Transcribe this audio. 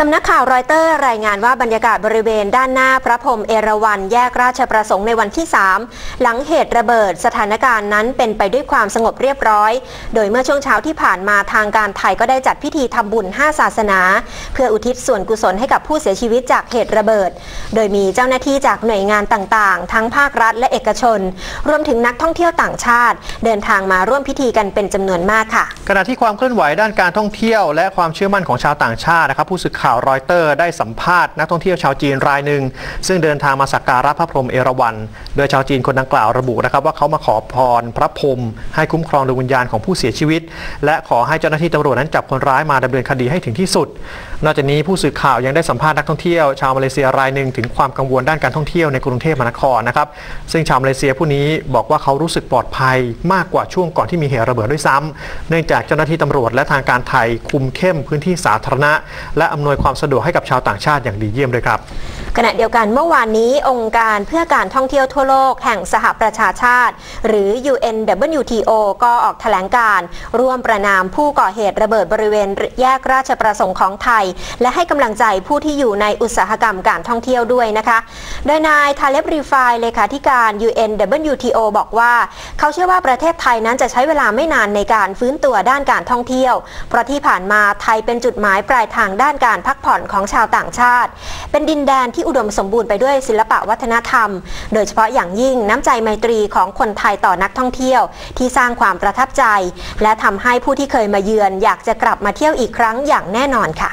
สำนักข่าวรอยเตอร์รายงานว่าบรรยากาศบริเวณด้านหน้าพระพรมเอราวัณแยกราชประสงค์ในวันที่ 3 หลังเหตุระเบิดสถานการณ์นั้นเป็นไปด้วยความสงบเรียบร้อย โดยเมื่อช่วงเช้าที่ผ่านมาทางการไทยก็ได้จัดพิธีทำบุญ 5 ศาสนา เพื่ออุทิศส่วนกุศลให้กับผู้เสียชีวิตจากเหตุระเบิด โดยมีเจ้าหน้าที่จากหน่วยงานต่างๆ ทั้งภาครัฐและเอกชน รวมถึงนักท่องเที่ยวต่างชาติ เดินทางมาร่วมพิธีกันเป็นจำนวนมากค่ะ ขณะที่ความเคลื่อนไหวด้านการท่องเที่ยว และความเชื่อมั่นของชาวต่างชาตินะครับผู้สื่อข่าวรอยเตอร์ได้สัมภาษณ์นักท่องเที่ยวชาวจีนรายหนึ่งซึ่งเดินทางมาสักการะพระพรหมเอราวัณโดยชาวจีนคนดังกล่าวระบุนะครับ ว่าเขามาขอพรพระพรหมให้คุ้มครองดวงวิญญาณของผู้เสียชีวิต และขอให้เจ้าหน้าที่ตำรวจนั้นจับคนร้ายมาดำเนินคดีให้ถึงที่สุด นอกจากนี้ผู้สื่อข่าวยังได้สัมภาษณ์นักท่องเที่ยวชาวมาเลเซียรายหนึ่งถึงความกังวลด้านการท่องเที่ยวในกรุงเทพมหานครนะครับซึ่งชาวมาเลเซียผู้นี้บอกว่าเขารู้สึกปลอดภัยมากกว่าช่วงก่อนที่มีเหตุระเบิดด้วยซ้ำเนื่องจากเจ้าหน้าที่ตำรวจและทางการไทยคุมเข้มพื้นที่สาธารณะ และอำนวยความสะดวกให้กับชาวต่างชาติอย่างดีเยี่ยมด้วยครับ ขณะเดียวกันเมื่อวานนี้องค์การเพื่อการท่องเที่ยวทั่วโลกแห่งสหประชาชาติ หรือ UNWTO ก็ออกแถลงการณ์ร่วมประนามผู้ก่อเหตุระเบิดบริเวณแยกราชประสงค์ของไทย และให้กำลังใจผู้ที่อยู่ในอุตสาหกรรมการท่องเที่ยวด้วยนะคะ โดยนายทาเลบรีไฟเลขาธิการ UNWTO บอกว่า เขาเชื่อว่าประเทศไทยนั้นจะใช้เวลาไม่นานในการฟื้นตัวด้านการท่องเที่ยว เพราะที่ผ่านมาไทยเป็นจุดหมายปลายทางด้านการพักผ่อนของชาวต่างชาติ เป็นดินแดนที่อุดมสมบูรณ์ไปด้วยศิลปะวัฒนธรรม โดยเฉพาะอย่างยิ่งน้ำใจไมตรีของคนไทยต่อนักท่องเที่ยว ที่สร้างความประทับใจ และทำให้ผู้ที่เคยมาเยือนอยากจะกลับมาเที่ยวอีกครั้งอย่างแน่นอนค่ะ